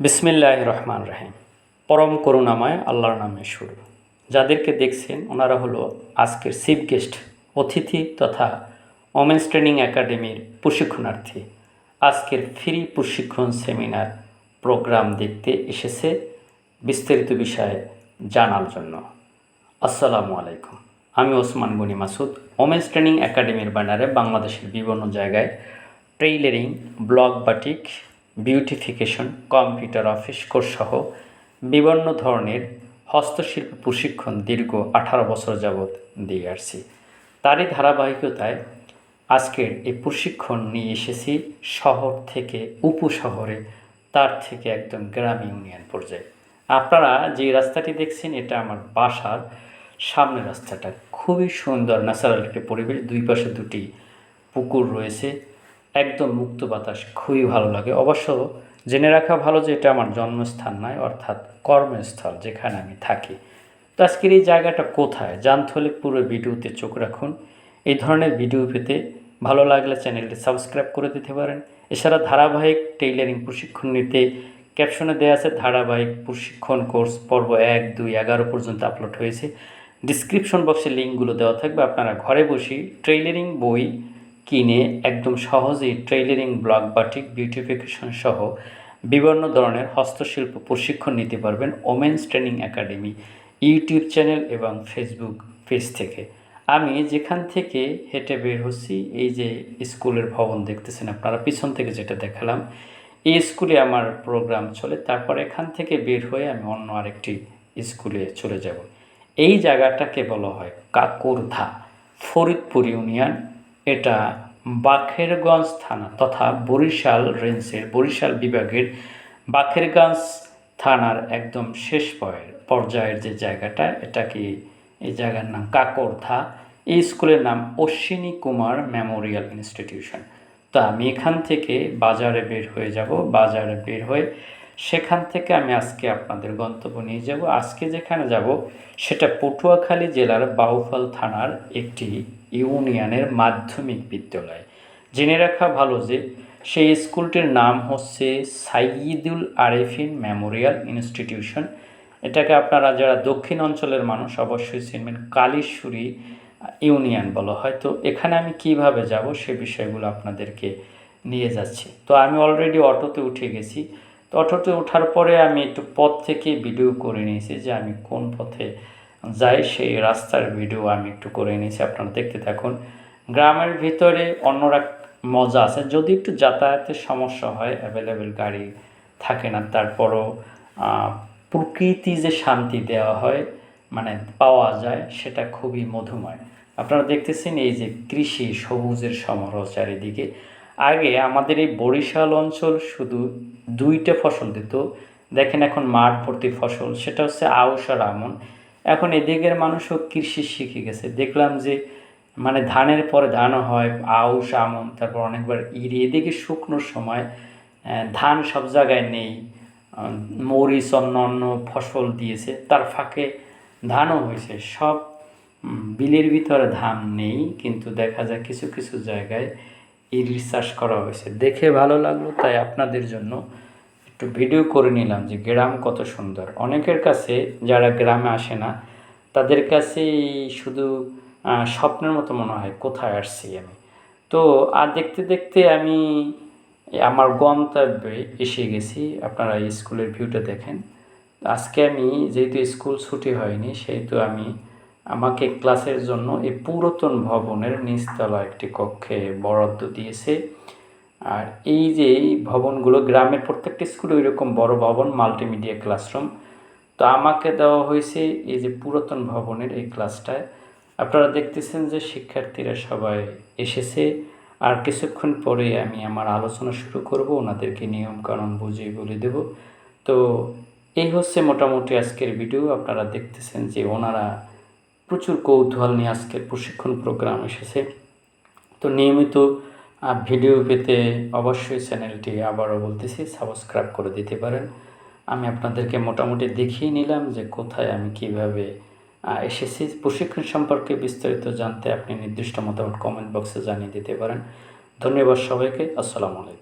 বিসমিল্লাহ রহমান রাহিম। পরম করুণাময় আল্লাহর নামে শুরু। যাদেরকে দেখছেন, ওনারা হলো আজকের চিফ গেস্ট, অতিথি তথা ওমেন্স ট্রেনিং একাডেমির প্রশিক্ষণার্থী। আজকের ফ্রি প্রশিক্ষণ সেমিনার প্রোগ্রাম দেখতে এসেছে। বিস্তারিত বিষয়ে জানার জন্য। আসসালামু আলাইকুম। আমি ওসমান গনি মাসুদ, ওমেন্স ট্রেনিং একাডেমির ব্যানারে বাংলাদেশের বিভিন্ন জায়গায় tailoring block batik beautification, computer office course সহ বিভিন্ন ধরনের হস্তশিল্প প্রশিক্ষণ দীর্ঘ আঠারো বছর যাবৎ দিয়ে আসছি। তারই ধারাবাহিকতায় আজকের এই প্রশিক্ষণ নিয়ে এসেছি শহর থেকে উপশহরে, তার থেকে একদম গ্রাম ইউনিয়ন পর্যায়ে। আপনারা যে রাস্তাটি দেখছেন, এটা আমার বাসার সামনের রাস্তাটা। খুবই সুন্দর, ন্যাচারাল একটি পরিবেশ। দুই পাশে দুটি পুকুর রয়েছে। একদম মুক্ত বাতাস খুবই ভালো লাগে। অবশ্য জেনে রাখা ভালো যে এটা আমার জন্মস্থান নয়, অর্থাৎ কর্মস্থল যেখানে আমি থাকি। তো আজকের এই জায়গাটা কোথায়? জানতে হলে পুরো ভিডিওতে চোখ রাখুন। এই ধরনের ভিডিও পেতে ভালো লাগলে চ্যানেলটি সাবস্ক্রাইব করে দিতে পারেন। এছাড়া ধারাবাহিক টেইলারিং প্রশিক্ষণ নিতে ক্যাপশনে দেওয়া আছে, ধারাবাহিক প্রশিক্ষণ কোর্স পর্ব এক, দুই, এগারো পর্যন্ত আপলোড হয়েছে। ডিসক্রিপশন বক্সে লিঙ্কগুলো দেওয়া থাকবে। আপনারা ঘরে বসেই ট্রেইলারিং বই কিনে একদম সহজেই ট্রেইলারিং ব্লক বাটিক বিউটিফিকেশন সহ বিভিন্ন ধরনের হস্তশিল্প প্রশিক্ষণ নিতে পারবেন women's training academy YouTube channel এবং ফেসবুক পেজ থেকে। আমি যেখান থেকে হেঁটে বের হচ্ছি, এই যে স্কুলের ভবন দেখতেছেন আপনারা, পিছন থেকে যেটা দেখালাম, এই স্কুলে আমার প্রোগ্রাম চলে, তারপর এখান থেকে বের হয়ে আমি অন্য আরেকটি স্কুলে চলে যাব। এই জায়গাটাকে বলা হয় কাকুরধা, ফরিদপুর ইউনিয়ন। এটা বাখেরগঞ্জ থানা তথা বরিশাল রেঞ্জের বরিশাল বিভাগের বাখেরগঞ্জ থানার একদম শেষ পর্যায়ের যে জায়গাটা এটাকে এই জায়গার নাম কাকরথা এই স্কুলের নাম অশ্বিনী কুমার মেমোরিয়াল ইনস্টিটিউশন। তো আমি এখান থেকে বাজারে বের হয়ে যাব। বাজারে বের হয়ে সেখান থেকে আমি আজকে আপনাদের গন্তব্য নিয়ে যাব। আজকে যেখানে যাব, সেটা পটুয়াখালী জেলার বাউফল থানার একটি ইউনিয়নের মাধ্যমিক বিদ্যালয়। জেনে রাখা ভালো যে, সেই স্কুলটির নাম হচ্ছে সাইয়দুল আরেফিন মেমোরিয়াল ইনস্টিটিউশন। এটাকে আপনারা যারা দক্ষিণ অঞ্চলের মানুষ, অবশ্যই চিনবেন, কালীশ্বরী ইউনিয়ন বলা হয়। তো এখানে আমি কীভাবে যাব সে বিষয়গুলো আপনাদেরকে নিয়ে যাচ্ছি। তো আমি অলরেডি অটোতে উঠে গেছি। অটোতে ওঠার পরে আমি একটু পথ থেকে ভিডিও করে নিয়েছি যে আমি কোন পথে যাই, সেই রাস্তার ভিডিও আমি একটু করে নিয়েছি, আপনারা দেখতে থাকুন। গ্রামের ভিতরে অন্যরা মজা আছে, যদি একটু যাতায়াতের সমস্যা হয় অ্যাভেলেবেল গাড়ি থাকে না, তারপরও প্রকৃতি যে শান্তি দেওয়া হয় মানে পাওয়া যায়, সেটা খুবই মধুময়। আপনারা দেখতেছেন এই যে কৃষি সবুজের সমারোহ চারিদিকে। আগে আমাদের এই বরিশাল অঞ্চল শুধু দুইটা ফসল দিত। দেখেন এখন মাঠ ভর্তি ফসল, সেটা হচ্ছে আউশ আর আমন। এখন এদিকের মানুষও কৃষি শিখে গেছে। দেখলাম যে মানে ধানের পরে ধানও হয়, আউশ, আমন, তারপর অনেকবার ইরি। এদিকে শুকনোর সময় ধান সব জায়গায় নেই। মরিচ, অন্য অন্য ফসল দিয়েছে, তার ফাঁকে ধানও হয়েছে। সব বিলের ভিতরে ধান নেই, কিন্তু দেখা যায় কিছু কিছু জায়গায় ইরির চাষ করা হয়েছে। দেখে ভালো লাগল, তাই আপনাদের জন্য একটু ভিডিও করে নিলাম যে গ্রাম কত সুন্দর। অনেকের কাছে, যারা গ্রামে আসে না, তাদের কাছে শুধু স্বপ্নের মতো মনে হয়, কোথায় আসছি আমি? তো আর দেখতে দেখতে আমি আমার গন্তব্যে এসে গেছি। আপনারা এই স্কুলের ভিউটা দেখেন। আজকে আমি, যেহেতু স্কুল ছুটি হয়নি, সেহেতু আমি আমাকে ক্লাসের জন্য এই পুরাতন ভবনের নিচতলা একটি কক্ষে বরাদ্দ দিয়েছে। আর এই যে এই ভবনগুলো, গ্রামের প্রত্যেকটি স্কুলে ওইরকম বড় ভবন মাল্টিমিডিয়া ক্লাসরুম তো আমাকে দেওয়া হয়েছে এই যে পুরাতন ভবনের এই ক্লাসটায় আপনারা দেখতেছেন যে শিক্ষার্থীরা সবাই এসেছে। আর কিছুক্ষণ পরে আমি আমার আলোচনা শুরু করব, ওনাদেরকে নিয়মকানুন বুঝিয়ে বলে দেব। তো এই হচ্ছে মোটামুটি আজকের ভিডিও। আপনারা দেখতেছেন যে ওনারা প্রচুর কৌতূহল নিয়ে আজকের প্রশিক্ষণ প্রোগ্রাম এসেছে। তো নিয়মিত ভিডিও পেতে অবশ্যই চ্যানেলটি আবারও বলতেছি সাবস্ক্রাইব করে দিতে পারেন। আমি আপনাদেরকে মোটামুটি দেখিয়ে নিলাম যে কোথায় আমি কীভাবে এসেছি। প্রশিক্ষণ সম্পর্কে বিস্তারিত জানতে আপনি নির্দিষ্ট মতামত কমেন্ট বক্সে জানিয়ে দিতে পারেন। ধন্যবাদ সবাইকে, আসসালামু আলাইকুম।